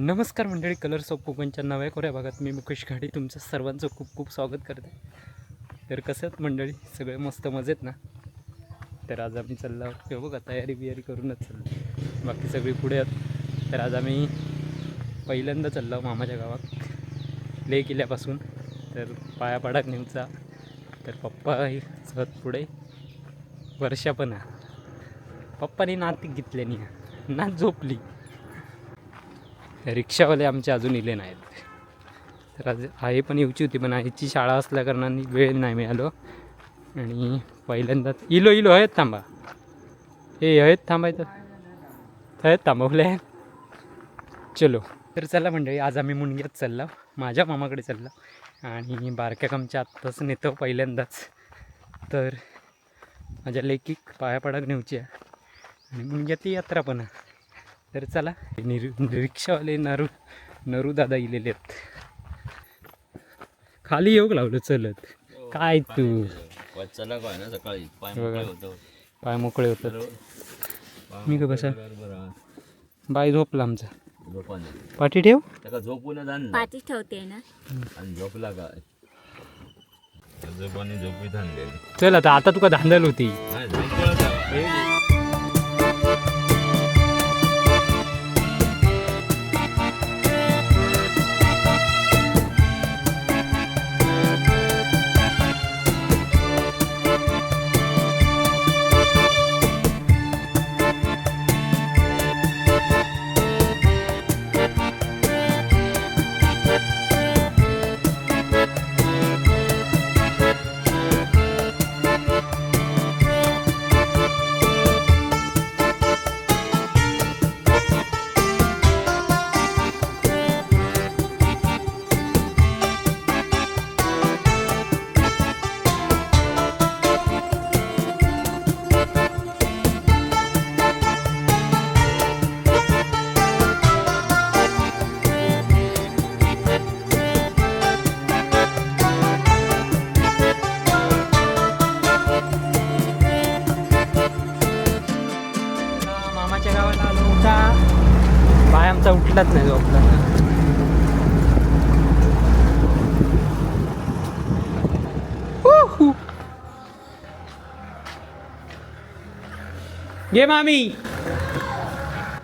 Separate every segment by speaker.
Speaker 1: नमस्कार मंडळी colours of कोकणच्या नव्या कोऱ्या भागात मी मुकेश घाडी. तुमचं सर्वांचं खूप खूप स्वागत करते. तर कसं आहेत मंडळी? सगळे मस्त मजेत ना? तर आज आम्ही चाललो आहोत. हे बघा तयारी बियारी करूनच चाललो बाकी सगळी पुढे आहेत. तर आज आम्ही पहिल्यांदा चाललो आहोत मामाच्या गावात. ले किल्ल्यापासून. तर पाया पाडाक नेमचा तर पप्पा सहज पुढे. वर्षा पण आहे पप्पानी नाती घेतले नाही. नात झोपली. रिक्षावाले आमचे अजून इले नाहीत. तर आज आई पण येऊची होती पण आईची शाळा असल्याकारणाने वेळ नाही मिळालो. आणि पहिल्यांदाच इलो इलो आहेत थांबा. हे आहेत थांबायचं. आहेत थांबवले चलो. तर चला मंडळी आज आम्ही मुंडग्यात चाललो. माझ्या मामाकडे चाललो. आणि बारक्या कामच्या आत्ताच नेतो पहिल्यांदाच. तर माझ्या लेकीक पाया पडाक नेऊची आहे. आणि मुंडग्यात यात्रा पण आहे. तर चला निर रिक्षावाले नरू नरू दादा इलेले आहेत. खाली येऊ लावलं चलत. काय तू?
Speaker 2: वाचायला काय ना सकाळी. पाय. मोकळे होतं
Speaker 1: होतात. मी का बसा?
Speaker 2: बरोबर.
Speaker 1: बाय झोपला आमचा.
Speaker 2: झोपाने
Speaker 1: पाठी ठेव.
Speaker 2: त्याला झोपून जाण ना.
Speaker 3: पाठी ठेवते ना.
Speaker 2: आणि झोपला काय झोपाने झोपी थांबले.
Speaker 1: चल आता आता तुका धांदल होती. घे मामी.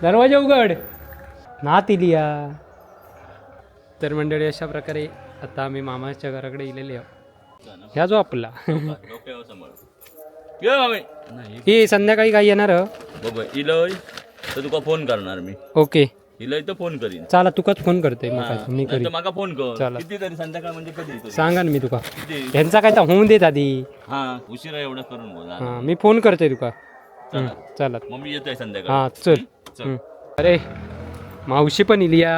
Speaker 1: दरवाजा उघड. ना तिलिया तर मंडळी अशा प्रकारे आता आम्ही मामाच्या घराकडे इलेले आहोत. ह्या जो आपला. हे संध्याकाळी काय येणार?
Speaker 2: बाबा इलय तर तुका फोन करणार मी.
Speaker 1: ओके.
Speaker 2: इलय तर फोन करीन.
Speaker 1: चला तुकाच फोन करते मी करीन.
Speaker 2: माका फोन कर.
Speaker 1: चला.
Speaker 2: किती तरी संध्याकाळ म्हणजे कधी
Speaker 1: सांगा ना मी तुका. ह्यांचा काय तर होऊन देत आधी.
Speaker 2: हा उशिरा एवढा करून
Speaker 1: मी फोन करते तुका. चला.
Speaker 2: मग मी येतोय संध्याकाळ.
Speaker 1: हां चल.
Speaker 2: चल.
Speaker 1: हं. अरे मावशी पण इली या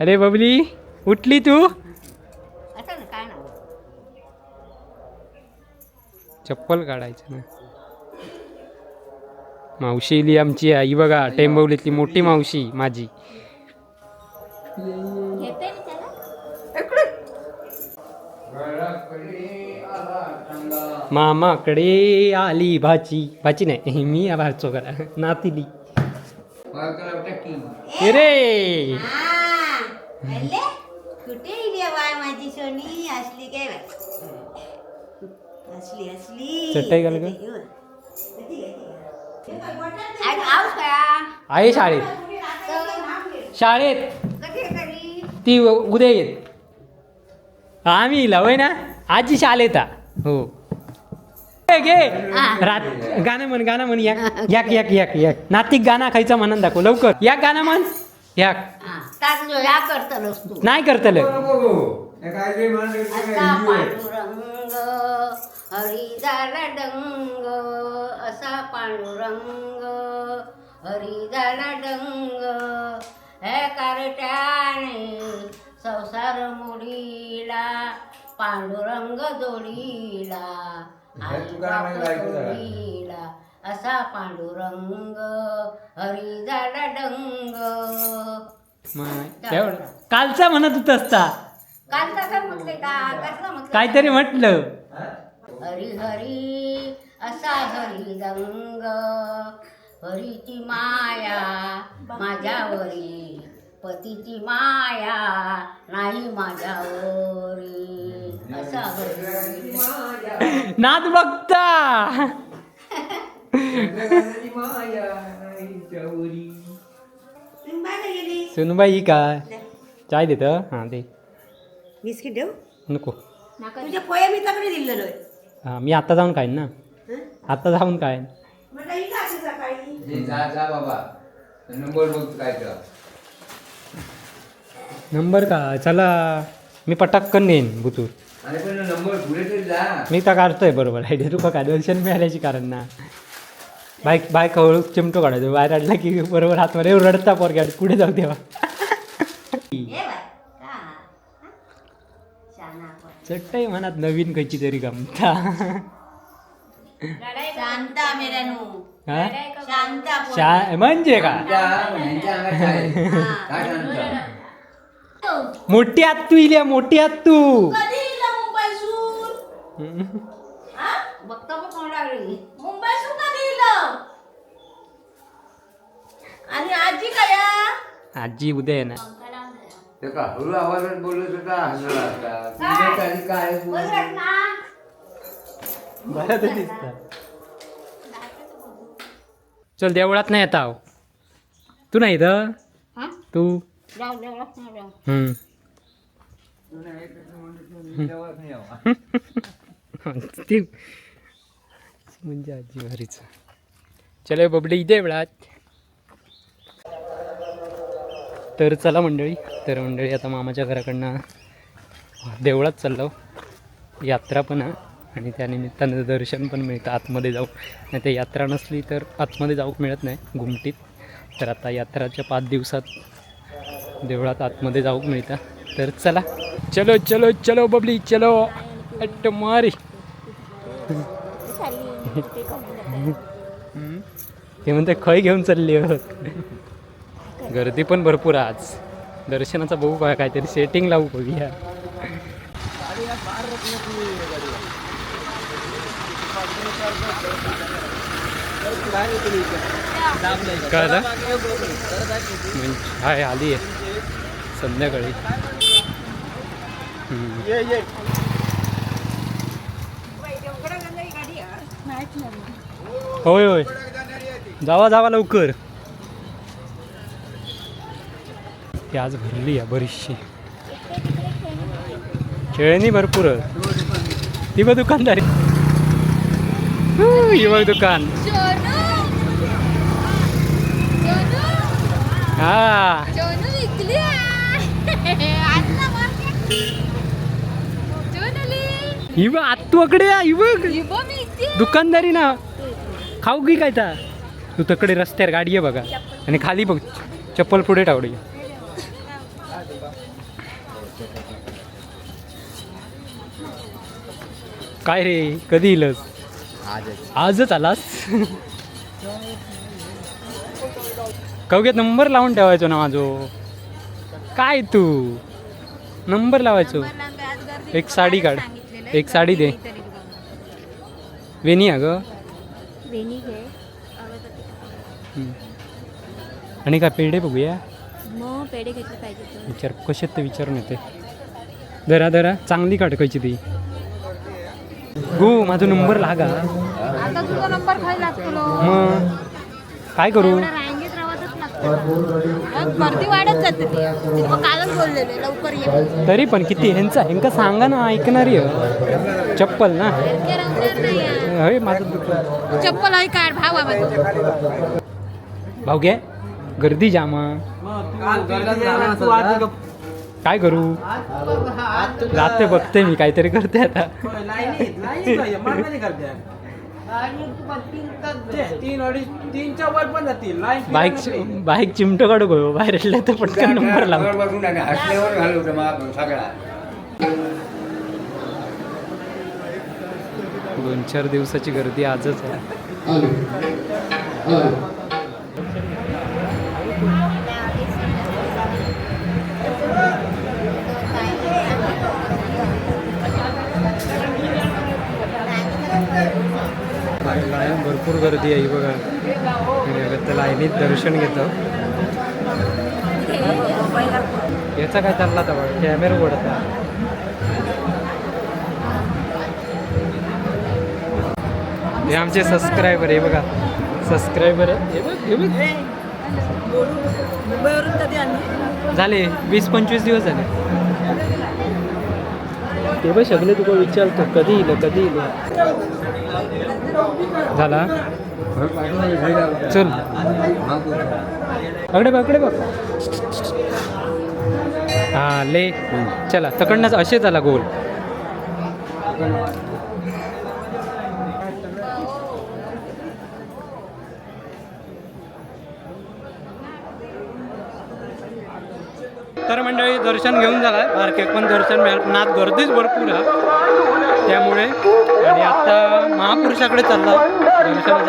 Speaker 1: अरे बबली उठली तू?
Speaker 3: असं ना काय ना.
Speaker 1: चप्पल काढायचं ना. मावशी इली आमची आई बघा टेंबवलीतली मोठी मावशी माझी. मामाकडे आली भाची. भाची नाही मी भाचो करा. नातिली. रे.
Speaker 3: हा कुठे बाय माझी सोनी? असली काय बाय? असली असली.
Speaker 1: चटई घाल गं.
Speaker 3: आणि आऊस करा
Speaker 1: आहे शाळेत. शाळेत. ती उद्या येत आम्ही लवय ना? आजी शाळेत आ. हो. घे, रात गाणं म्हण गाणं म्हण याक याक याक याक याक नातिक गाणं खायचं म्हणून दाखव लवकर. याक गाणं म्हण. याक
Speaker 3: या करतलोस तू.
Speaker 1: नाही करतलं.
Speaker 3: असा पांडुरंग हरी झाला डंग असा पांडुरंग हरी झाला डंग हे कारट्याने संसार मोडीला पांडुरंग जोडीला. असा पांडुरंग हरी झाला डंग.
Speaker 1: कालचा म्हणत होत असता
Speaker 3: कालचा काय म्हटले का?
Speaker 1: काहीतरी म्हटलं.
Speaker 3: हरी हरी असा हरी रंग. हरीची माया माझ्यावरी पतीची माया नाही माझ्यावरी असा
Speaker 1: नाद बघता. सुनबाई काय? चाय देत हां? दे.
Speaker 3: बिस्किट देऊ?
Speaker 1: नको.
Speaker 3: तुझ्या पोया मी तकडे दिलेलो
Speaker 1: हां मी आता जाऊन खाईन ना. आता जाऊन खाईन.
Speaker 3: सकाळी?
Speaker 4: जा जा बाबा. नंबर बघ काय तर
Speaker 1: नंबर का? चला मी पटाक्कन नेईन बुतूर.
Speaker 4: आणि पण नंबर पुढे तरी जा.
Speaker 1: मी तर काढतोय बरोबर. आयडिया तुका काय दर्शन मिळाल्याची कारण ना. बाईक बाईक हळू चिमटो काढायचो बाहेर काढला की बरोबर हातमध्ये रडता पोरग्या पुढे जाऊ तेव्हा. चट्टाई मनात नवीन कशी तरी गमता.
Speaker 3: शांता
Speaker 1: हा?
Speaker 3: शांता पोरगी.
Speaker 1: शा म्हणजे का?
Speaker 4: काय? आहे?
Speaker 1: मोठी आत तू इल्या मोठी आत तू
Speaker 3: कधी इला मुंबईसून? हा? बघता बघ कोणाकडे मुंबईसून कधी इलं? आणि आजी कया?
Speaker 1: आजी उद्या येणार.
Speaker 4: ते का हळू आवाजात बोलत होता हसला होता तुझ्या आधी काय बोलत होता?
Speaker 1: बरं तर दिसत. चल देवळात नाही येता तू नाही इथं? तू? हम्म. ती म्हणजे आजी भारीच चलो बबडे इथे वेळात. तर चला मंडळी तर मंडळी आता मामाच्या घराकडनं देवळात चाललो. यात्रा पण आहे आणि त्यानिमित्तानं दर्शन पण मिळतं आतमध्ये जाऊ. नाही तर यात्रा नसली तर आतमध्ये जाऊ मिळत नाही घुमटीत तर आता यात्राच्या पाच दिवसात देवळात आतमध्ये जाऊ मिळतं. तर चला. चलो चलो चलो बबली चलो. अट्ट मारी. ते म्हणते खय घेऊन चालली आहोत गर्दी पण भरपूर आहे आज. दर्शनाचा बघू काय काहीतरी सेटिंग लावू बघूया. काय? म्हणजे हाय आली आहे. संध्याकाळी. होय होय. जावा जावा लवकर. ती आज भरली आहे बरीचशी. खेळणी भरपूर. ती बघ दुकानदारी. हू, ही बघ दुकान. हा. बघ आत्तूकडे बघ दुकानदारी ना. खाऊ की काय ता. तू तकडे रस्त्यावर गाडी आहे बघा. आणि खाली बघ चप्पल पुढे टावडी काय रे कधी येईलच आजच आलास? कवग्यात नंबर लावून ठेवायचो ना माझो. काय तू? नंबर लावायचो. एक साडी काढ. एक साडी दे. वेणी अगं. आणि काय पेढे बघूया?
Speaker 5: तर.
Speaker 1: विचार कसे ते विचारून येते. दरा दरा चांगली काढ कशी ती. हो माझा नंबर लागा. मग काय करू?
Speaker 5: गर्दी वाढत जाते ती. मग कालच बोललेले लवकर ये.
Speaker 1: तरी पण किती ह्यांचा ह्यांका सांगा ना ऐकणारी आहे. चप्पल ना.
Speaker 5: इतके रंगणार नाही आहे.
Speaker 1: होय माझं दुकान
Speaker 5: चप्पल आहे काढ भाव बाबा
Speaker 1: भाऊ घे गर्दी जामा. काय करू? जाते बघते मी काहीतरी करते आता.
Speaker 6: तीन अडीच तीनच्या वर पण जातील. लाईन
Speaker 1: बाईक बाईक चिमटं काढू गो बाहेर येतलं तर पटकन नंबर लाव.
Speaker 4: वर बसून आणि हसल्यावर घालवतो मग सगळा
Speaker 1: दोन चार दिवसाची गर्दी आजच आहे. लाईन भरपूर गर्दी आहे बघा. आता लाईनीत दर्शन घेतो. याचा काय चालला तर कॅमेरा उघडता हे आमचे सबस्क्रायबर आहे बघा. सबस्क्रायबर आहे. हे बघ हे बघ. झाले वीस पंचवीस दिवस झाले. ते पण सगळे तुका विचारतो कधी येईल कधी येईल झाला? चल. अकडे बघ अकडे बघ. हा ले. चला तकडनंच असे झाला गोल. तर मंडळी दर्शन घेऊन झाला बारके पण दर्शन मिळालं. नात गर्दीच भरपूर आहे. त्यामुळे आणि आता महापुरुषाकडे चालला. दर्शनासाठी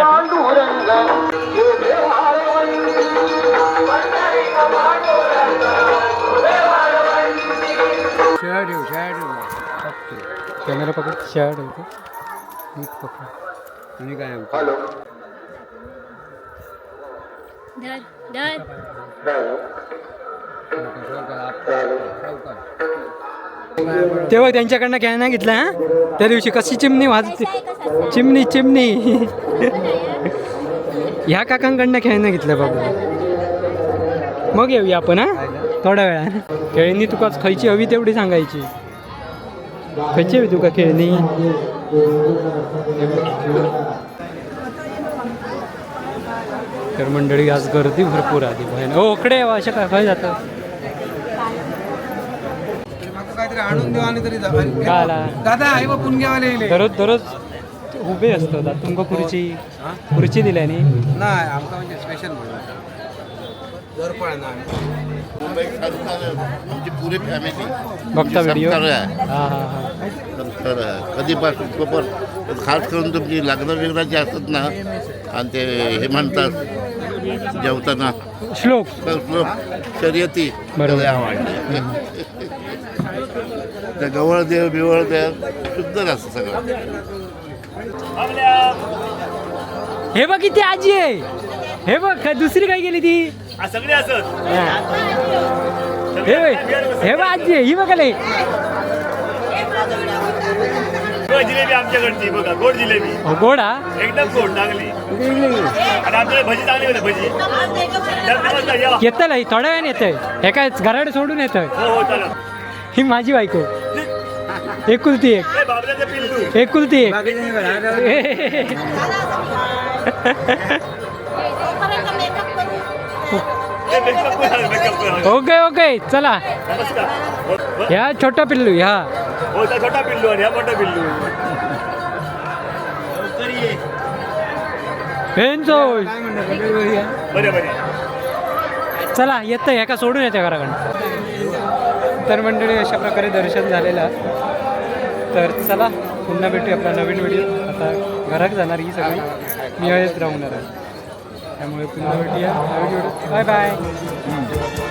Speaker 4: शेळ्या ठेव
Speaker 1: कॅमेरा पकड. शर्ट होते नीट पकड.
Speaker 4: तुम्ही काय
Speaker 5: धर धर.
Speaker 1: तेव्हा त्यांच्याकडनं खेळणं घेतला हा? त्या दिवशी कशी चिमणी वाजते? चिमणी चिमणी. ह्या काकांकडनं खेळणं घेतलं बाबू. मग येऊया आपण हा? थोड्या वेळा खेळणी तुका खायची हवी तेवढी सांगायची. खायची हवी तुका खेळणी? तर मंडळी आज गर्दी भरपूर आली भयान हो इकडे अशा काय काय जातं?
Speaker 6: काहीतरी आणून देऊ आणि तरी जा दादा आहे बा पुणग्यावाले येले
Speaker 1: दररोज दररोज उभे असतात तुमका खुर्ची खुर्ची दिल्याने
Speaker 6: नाही आमका म्हणजे स्पेशल म्हणून दर पळणं आम्ही.
Speaker 7: आमची पुरी फॅमिली
Speaker 1: बघता व्हिडिओ
Speaker 7: संस्कार
Speaker 1: हा
Speaker 7: आहे.
Speaker 1: हा. हा
Speaker 7: संस्कार आहे. कधीपासून पण खास करून तुमची लग्न बिग्न जे असतात ना आणि ते हे म्हणतात जेवताना.
Speaker 1: श्लोक.
Speaker 7: तर लोक शर्यती.
Speaker 1: बरोबर.
Speaker 7: ते आवडले त्या गवळ देव बिवळ देव शुद्ध असतं सगळं.
Speaker 1: हे बघ किती आजी आहे. हे बघ काय दुसरी काय गेली ती?
Speaker 2: सगळे असत.
Speaker 1: हा. हे बघ हे बघ आजी आहे ही बघाले
Speaker 2: जिलेबी आमच्याकडची बघा गोड जिलेबी.
Speaker 1: गोडा
Speaker 2: एकदम गोड चांगली. आणि आमच्याकडे भजी चांगली होते भजी? तर नमस्कार या
Speaker 1: येतं ही थोड्या वेळाने येतंय. हे काय घराडे सोडून येतंय.
Speaker 2: हो हो
Speaker 1: ही माझी बायको. एकुलती एक. एकुलती एक. ओके ओके चला. ह्या छोटा पिल्लू ह्या
Speaker 2: छोटा पिल्लू आणि हा मोठा पिल्लू.
Speaker 1: चला येतं ह्या का सोडून येते घराकडं तर मंडळी अशा प्रकारे दर्शन झालेलं. तर चला पुन्हा भेटू आपला नवीन व्हिडिओ आता घरात जाणार ही सगळी. मी हळद राहणार आहे. त्यामुळे पुन्हा भेटूया. नवीन व्हिडिओ बाय बाय